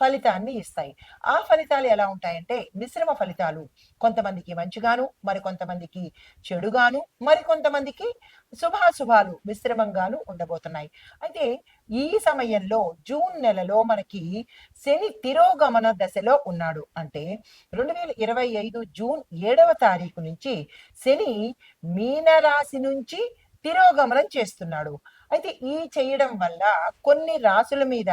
ఫలితాన్ని ఇస్తాయి. ఆ ఫలితాలు ఎలా ఉంటాయంటే మిశ్రమ ఫలితాలు. కొంతమందికి మంచిగాను మరి కొంతమందికి చెడుగాను మరికొంతమందికి శుభాశుభాలు మిశ్రమంగాను ఉండబోతున్నాయి. అయితే ఈ సమయంలో జూన్ నెలలో మనకి శని తిరోగమన దశలో ఉన్నాడు. అంటే రెండు వేల ఇరవై ఐదు జూన్ ఏడవ తారీఖు నుంచి శని మీనరాశి నుంచి తిరోగమనం చేస్తున్నాడు. అయితే ఈ చేయడం వల్ల కొన్ని రాసుల మీద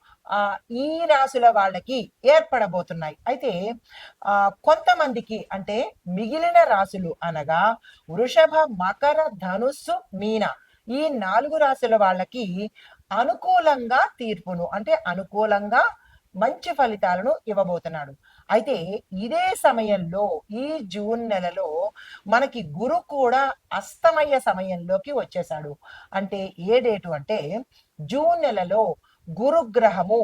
ఈ రాశుల వాళ్ళకి ఏర్పడబోతున్నాయి. అయితే ఆ కొంతమందికి అంటే మిగిలిన రాశులు అనగా వృషభ మకర ధనుస్సు మీన ఈ నాలుగు రాశుల వాళ్ళకి అనుకూలంగా తీర్పును అంటే అనుకూలంగా మంచి ఫలితాలను ఇవ్వబోతున్నాడు. అయితే ఇదే సమయంలో ఈ జూన్ నెలలో మనకి గురు కూడా అస్తమయ సమయంలోకి వచ్చేసాడు అంటే ఏ డేటు అంటే జూన్ నెలలో గురుగ్రహము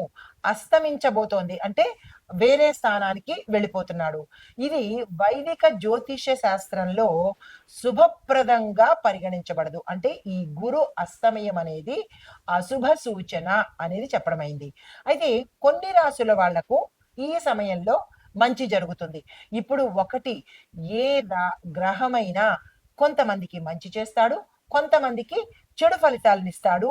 అస్తమించబోతోంది. అంటే వేరే స్థానానికి వెళ్ళిపోతున్నాడు. ఇది వైదిక జ్యోతిష శాస్త్రంలో శుభప్రదంగా పరిగణించబడదు. అంటే ఈ గురు అస్తమయం అనేది అశుభ సూచన అనేది చెప్పడమైంది. అయితే కొన్ని రాసుల వాళ్ళకు ఈ సమయంలో మంచి జరుగుతుంది. ఇప్పుడు ఒకటి ఏ గ్రహమైనా కొంతమందికి మంచి చేస్తాడు కొంతమందికి చెడు ఫలితాలను ఇస్తాడు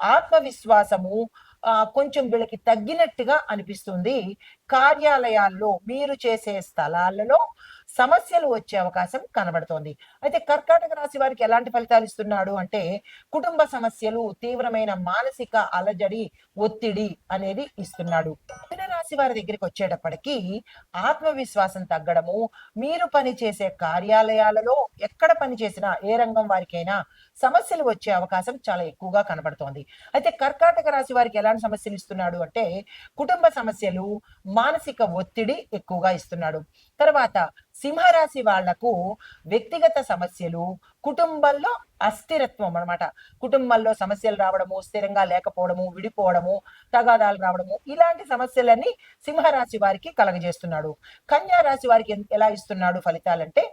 ఆత్మవిశ్వాసము ఆ, కొంచెం వీళ్ళకి తగ్గినట్టుగా అనిపిస్తుంది. కార్యాలయాల్లో మీరు చేసే స్థలాలలో సమస్యలు వచ్చే అవకాశం కనబడుతోంది. అయితే కర్కాటక రాశి వారికి ఎలాంటి ఫలితాలు ఇస్తున్నాడు అంటే కుటుంబ సమస్యలు తీవ్రమైన మానసిక అలజడి ఒత్తిడి అనేది ఇస్తున్నాడు. మిథున రాశి వారి దగ్గరికి వచ్చేటప్పటికి ఆత్మవిశ్వాసం తగ్గడము మీరు పని చేసే కార్యాలయాలలో ఎక్కడ పని చేసినా ఏ రంగం వారికైనా సమస్యలు వచ్చే అవకాశం చాలా ఎక్కువగా కనబడుతోంది. అయితే కర్కాటక రాశి వారికి ఎలాంటి సమస్యలు ఇస్తున్నాడు అంటే కుటుంబ సమస్యలు మానసిక ఒత్తిడి ఎక్కువగా ఇస్తున్నాడు. తర్వాత సింహరాశి వాళ్ళకు వ్యక్తిగత సమస్యలు కుటుంబంలో అస్థిరత్వం అన్నమాట. కుటుంబంలో సమస్యలు రావడము స్థిరంగా లేకపోవడము విడిపోవడము తగాదాలు రావడము ఇలాంటి సమస్యలన్నీ సింహరాశి వారికి కలగజేస్తున్నాడు. కన్యా రాశి వారికి ఎలా ఇస్తున్నాడు ఫలితాలంటే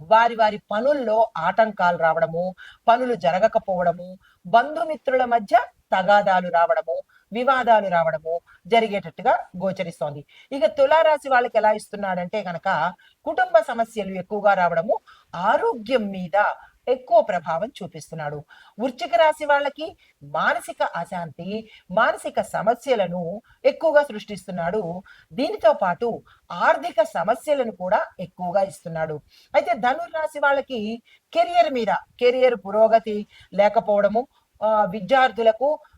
వారి వారి పనుల్లో ఆటంకాలు రావడము పనులు జరగకపోవడము బంధుమిత్రుల మధ్య తగాదాలు రావడము వివాదాలు రావడము జరిగేటట్టుగా గోచరిస్తోంది. ఇక తులారాశి వాళ్ళకి ఎలా ఇస్తున్నాడంటే కనుక కుటుంబ సమస్యలు ఎక్కువగా రావడము ఆరోగ్యం మీద ఎక్కువ ప్రభావం చూపిస్తున్నాడు. వృశ్చిక రాశి వాళ్ళకి మానసిక అశాంతి మానసిక సమస్యలను ఎక్కువగా సృష్టిస్తున్నాడు. దీనితో పాటు ఆర్థిక సమస్యలను కూడా ఎక్కువగా ఇస్తున్నాడు. అయితే ధనుర్రాశి వాళ్ళకి కెరియర్ మీద కెరియర్ పురోగతి లేకపోవడము విద్యార్థులకు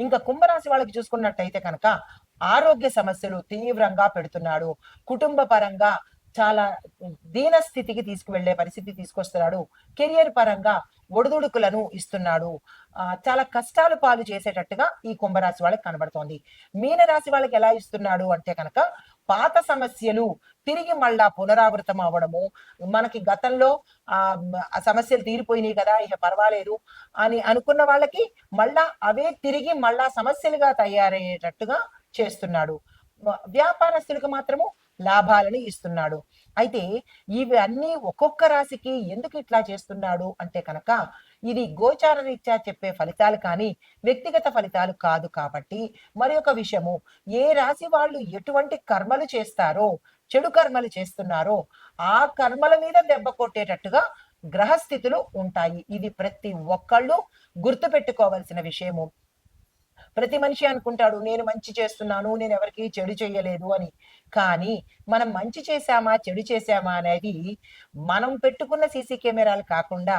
ఇంకా కుంభరాశి వాళ్ళకి చూసుకున్నట్టయితే కనుక ఆరోగ్య సమస్యలు తీవ్రంగా పెడుతున్నాడు. కుటుంబ పరంగా చాలా దీన స్థితికి తీసుకువెళ్ళే పరిస్థితి తీసుకొస్తున్నాడు. కెరియర్ పరంగా ఒడిదుడుకులను ఇస్తున్నాడు. ఆ, చాలా కష్టాలు పాలు చేసేటట్టుగా ఈ కుంభరాశి వాళ్ళకి కనబడుతోంది. మీనరాశి వాళ్ళకి ఎలా ఇస్తున్నాడు అంటే కనుక పాత సమస్యలు తిరిగి మళ్ళా పునరావృతం అవ్వడము. మనకి గతంలో ఆ సమస్యలు తీరిపోయినాయి కదా ఇక పర్వాలేదు అని అనుకున్న వాళ్ళకి మళ్ళా అవే తిరిగి మళ్ళా సమస్యలుగా తయారయ్యేటట్టుగా చేస్తున్నాడు. వ్యాపారస్తులకు మాత్రము లాభాలను ఇస్తున్నాడు. అయితే ఇవి అన్ని ఒక్కొక్క రాశికి ఎందుకు ఇట్లా చేస్తున్నాడు అంటే కనుక ఇది గోచార రీత్యా చెప్పే ఫలితాలు కానీ వ్యక్తిగత ఫలితాలు కాదు కాబట్టి. మరి ఒక విషయము ఏ రాశి వాళ్ళు ఎటువంటి కర్మలు చేస్తారో చెడు కర్మలు చేస్తున్నారో ఆ కర్మల మీద దెబ్బ కొట్టేటట్టుగా గ్రహస్థితులు ఉంటాయి. ఇది ప్రతి ఒక్కళ్ళు గుర్తుపెట్టుకోవాల్సిన విషయము. ప్రతి మనిషి అనుకుంటాడు నేను మంచి చేస్తున్నాను నేను ఎవరికి చెడు చేయలేదు అని. కానీ మనం మంచి చేశామా చెడు చేశామా అనేది మనం పెట్టుకున్న సీసీ కెమెరాలు కాకుండా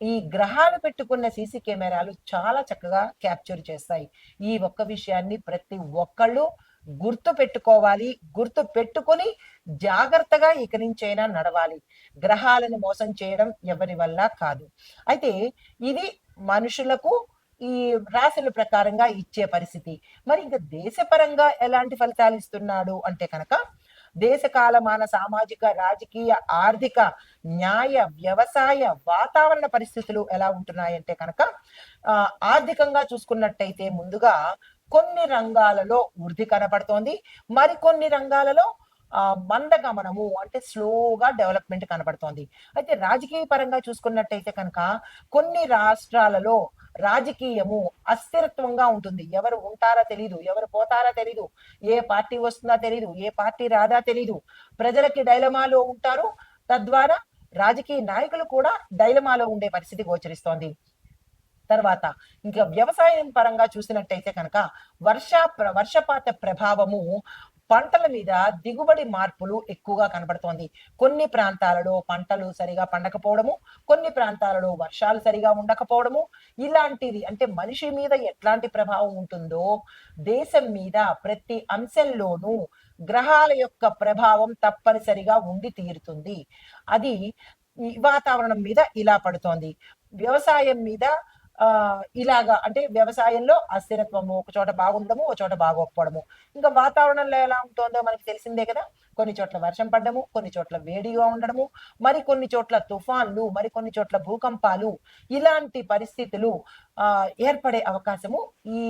ఈ గ్రహాలు పెట్టుకున్న సీసీ కెమెరాలు చాలా చక్కగా క్యాప్చర్ చేస్తాయి. ఈ ఒక్క విషయాన్ని ప్రతి ఒక్కళ్ళు గుర్తు పెట్టుకోవాలి. గుర్తు పెట్టుకొని జాగ్రత్తగా ఇక నుంచైనా నడవాలి. గ్రహాలను మోసం చేయడం ఎవరి వల్ల కాదు. అయితే ఇది మనుషులకు ఈ రాశుల ప్రకారంగా ఇచ్చే పరిస్థితి. మరి ఇంకా దేశపరంగా ఎలాంటి ఫలితాలు ఇస్తున్నాడు అంటే కనుక దేశ కాలమాన సామాజిక రాజకీయ ఆర్థిక న్యాయ వ్యవసాయ వాతావరణ పరిస్థితులు ఎలా ఉంటున్నాయంటే కనుక ఆ, ఆర్థికంగా చూసుకున్నట్టయితే ముందుగా కొన్ని రంగాలలో వృద్ధి కనపడుతోంది. మరికొన్ని రంగాలలో ఆ మందగమనము అంటే స్లోగా డెవలప్మెంట్ కనబడుతోంది అయితే రాజకీయ పరంగా చూసుకున్నట్టయితే కనుక కొన్ని రాష్ట్రాలలో రాజకీయము అస్థిరత్వంగా ఉంటుంది. ఎవరు ఉంటారా తెలీదు ఎవరు పోతారా తెలీదు ఏ పార్టీ వస్తుందా తెలీదు ఏ పార్టీ రాదా తెలీదు. ప్రజలకి డైలమాలో ఉంటారు. తద్వారా రాజకీయ నాయకులు కూడా డైలమాలో ఉండే పరిస్థితి గోచరిస్తోంది. తర్వాత ఇంకా వ్యవసాయం పరంగా చూసినట్టయితే కనుక వర్ష ప్ర- వర్షపాత ప్రభావము పంటల మీద దిగుబడి మార్పులు ఎక్కువగా కనబడుతోంది కొన్ని ప్రాంతాలలో పంటలు సరిగా పండకపోవడము కొన్ని ప్రాంతాలలో వర్షాలు సరిగా ఉండకపోవడము. ఇలాంటిది అంటే మనిషి మీద ఎట్లాంటి ప్రభావం ఉంటుందో దేశం మీద ప్రతి అంశంలోనూ గ్రహాల యొక్క ప్రభావం తప్పనిసరిగా ఉండి తీరుతుంది. అది వాతావరణం మీద ఇలా పడుతోంది. వ్యవసాయం మీద ఇలాగా అంటే వ్యవసాయంలో అస్థిరత్వము ఒక చోట బాగుండము ఒక చోట బాగోకపోవడము. ఇంకా వాతావరణంలో ఎలా ఉంటుందో మనకి తెలిసిందే కదా. కొన్ని చోట్ల వర్షం పడ్డము కొన్ని చోట్ల వేడిగా ఉండడము మరి కొన్ని చోట్ల తుఫాన్లు మరి కొన్ని చోట్ల భూకంపాలు ఇలాంటి పరిస్థితులు ఆ ఏర్పడే అవకాశము ఈ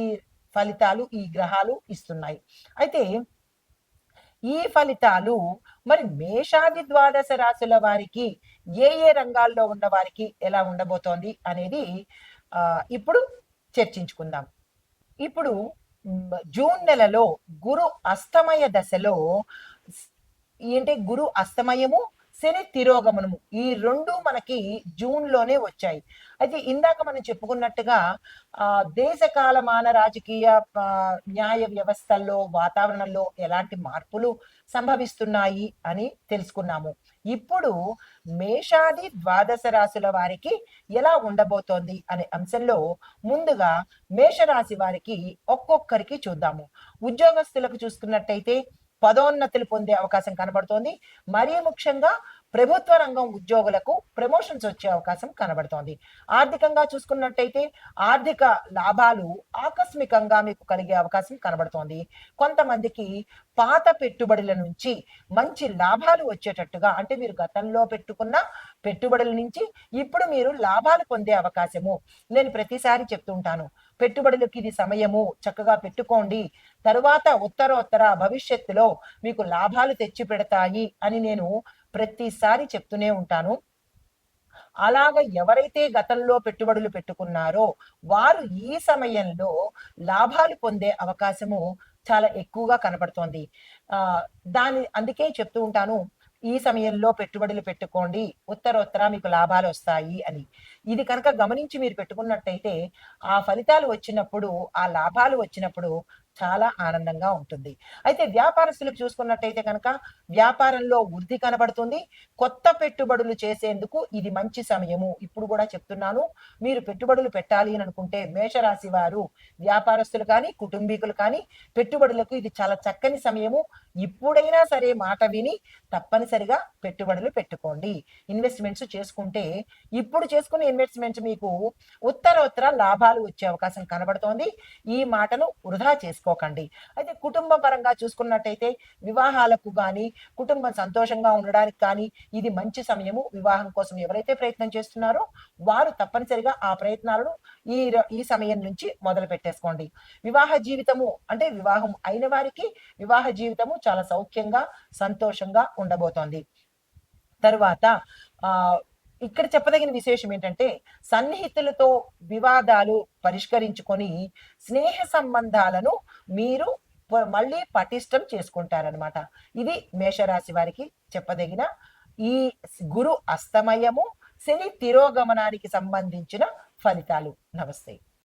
ఫలితాలు ఈ గ్రహాలు ఇస్తున్నాయి. అయితే ఈ ఫలితాలు మరి మేషాది ద్వాదశ రాశుల వారికి ఏ ఏ రంగాల్లో ఉన్న వారికి ఎలా ఉండబోతోంది అనేది ఇప్పుడు చర్చించుకుందాం. ఇప్పుడు జూన్ నెలలో గురు అస్తమయ దశలో ఏంటి గురు అస్తమయము శని తిరోగమనము ఈ రెండు మనకి జూన్లోనే వచ్చాయి. అయితే ఇందాక మనం చెప్పుకున్నట్టుగా ఆ దేశకాల మాన రాజకీయ న్యాయ వ్యవస్థల్లో వాతావరణంలో ఎలాంటి మార్పులు సంభవిస్తున్నాయి అని తెలుసుకున్నాము. ఇప్పుడు మేషాది ద్వాదశ రాశుల వారికి ఎలా ఉండబోతోంది అనే అంశంలో ముందుగా మేషరాశి వారికి ఒక్కొక్కరికి చూద్దాము. ఉద్యోగస్తులకు చూసుకున్నట్టయితే పదోన్నతులు పొందే అవకాశం కనబడుతోంది. మరీ ముఖ్యంగా ప్రభుత్వ రంగం ఉద్యోగులకు ప్రమోషన్స్ వచ్చే అవకాశం కనబడుతోంది. ఆర్థికంగా చూసుకున్నట్టయితే ఆర్థిక లాభాలు ఆకస్మికంగా మీకు కలిగే అవకాశం కనబడుతోంది. కొంతమందికి పాత పెట్టుబడుల నుంచి మంచి లాభాలు వచ్చేటట్టుగా అంటే మీరు గతంలో పెట్టుకున్న పెట్టుబడుల నుంచి ఇప్పుడు మీరు లాభాలు పొందే అవకాశము. నేను ప్రతిసారి చెప్తుంటాను పెట్టుబడులకి ఇది సమయము చక్కగా పెట్టుకోండి. తరువాత ఉత్తరోత్తర భవిష్యత్తులో మీకు లాభాలు తెచ్చి పెడతాయి అని నేను ప్రతిసారి చెప్తూనే ఉంటాను. అలాగ ఎవరైతే గతంలో పెట్టుబడులు పెట్టుకున్నారో వారు ఈ సమయంలో లాభాలు పొందే అవకాశము చాలా ఎక్కువగా కనపడుతోంది. ఆ దాని అందుకే చెప్తూ ఉంటాను ఈ సమయంలో పెట్టుబడులు పెట్టుకోండి ఉత్తరోత్తర మీకు లాభాలు వస్తాయి అని. ఇది కనుక గమనించి మీరు పెట్టుకున్నట్టయితే ఆ ఫలితాలు వచ్చినప్పుడు ఆ లాభాలు వచ్చినప్పుడు చాలా ఆనందంగా ఉంటుంది. అయితే వ్యాపారస్తులకు చూసుకున్నట్టయితే కనుక వ్యాపారంలో వృద్ధి కనబడుతుంది. కొత్త పెట్టుబడులు చేసేందుకు ఇది మంచి సమయము. ఇప్పుడు కూడా చెప్తున్నాను మీరు పెట్టుబడులు పెట్టాలి అని అనుకుంటే మేషరాశి వారు వ్యాపారస్తులు కానీ కుటుంబీకులు కానీ పెట్టుబడులకు ఇది చాలా చక్కని సమయము. ఇప్పుడైనా సరే మాట విని తప్పనిసరిగా పెట్టుబడులు పెట్టుకోండి. ఇన్వెస్ట్మెంట్స్ చేసుకుంటే ఇప్పుడు చేసుకునే ఇన్వెస్ట్మెంట్ మీకు ఉత్తరోత్తర లాభాలు వచ్చే అవకాశం కనబడుతోంది. ఈ మాటను వృధా చేసుకోకండి. అయితే కుటుంబ పరంగా చూసుకున్నట్టయితే వివాహాలకు కానీ కుటుంబం సంతోషంగా ఉండడానికి కానీ ఇది మంచి సమయము. వివాహం కోసం ఎవరైతే ప్రయత్నం చేస్తున్నారో వారు తప్పనిసరిగా ఆ ప్రయత్నాలను ఈ ర- ఈ సమయం నుంచి మొదలు పెట్టేసుకోండి. వివాహ జీవితము అంటే వివాహం అయిన వారికి వివాహ జీవితము చాలా సౌఖ్యంగా సంతోషంగా ఉండబోతోంది. తరువాత ఆ ఇక్కడ చెప్పదగిన విశేషం ఏంటంటే సన్నిహితులతో వివాదాలు పరిష్కరించుకొని స్నేహ సంబంధాలను మీరు మళ్ళీ పటిష్టం చేసుకుంటారనమాట ఇది మేషరాశి వారికి చెప్పదగిన ఈ గురు అస్తమయము శని తిరోగమనానికి సంబంధించిన ఫలితాలు. నమస్తే.